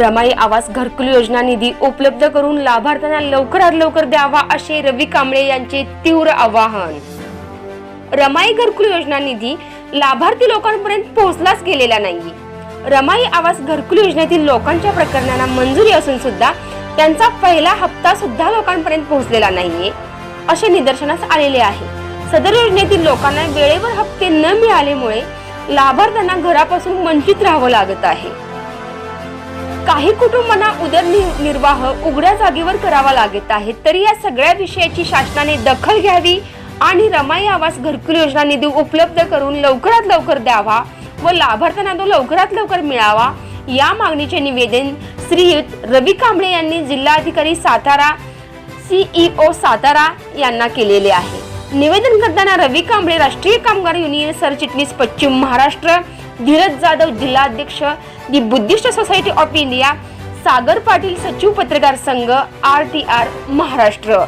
रमाई आवास घरकुल योजना निधी उपलब्ध करून लाभार्थ्यांना लवकरात लवकर द्यावा असे रवी कांबळे यांचे तीव्र आवाहन. रमाई घरकुल योजना निधी लाभार्थी लोकांपर्यंत पोहोचलाच गेलेला नाही रमाई आवास घरकुल योजनेतील लोकांच्या प्रकरणांना मंजुरी असून सुद्धा त्यांचा पहिला हप्ता सुद्धा लोकांपर्यंत पोहोचलेला नाहीये असे निदर्शनास आलेले आहे. सदर योजनेतील लोकांना वेळेवर हप्ते न मिळाल्यामुळे लाभार्थ्यांना घरापासून वंचित राहावं लागत आहे. काही कुटुंबांना उदरनिर्वाह उघड्या जागेवर करावा लागत आहे. तरी या सगळ्या विषयाची शासनाने दखल घ्यावी आणि रमाई आवास घरकुल योजना निधी उपलब्ध करून लवकरात लवकर द्यावा व लाभार्थ्यांना तो लवकरात लवकर मिळावा या मागणीचे निवेदन श्रीयुत रवी कांबळे यांनी जिल्हाधिकारी सातारा सीईओ सातारा यांना केलेले आहे. निवेदन करताना रवी कांबळे राष्ट्रीय कामगार युनियन सरचिटणीस पश्चिम महाराष्ट्र धीरज जाधव जिल्हाध्यक्ष the Buddhist society of India Sagar Patil सचिव पत्रकार संघ आर टी आर महाराष्ट्र.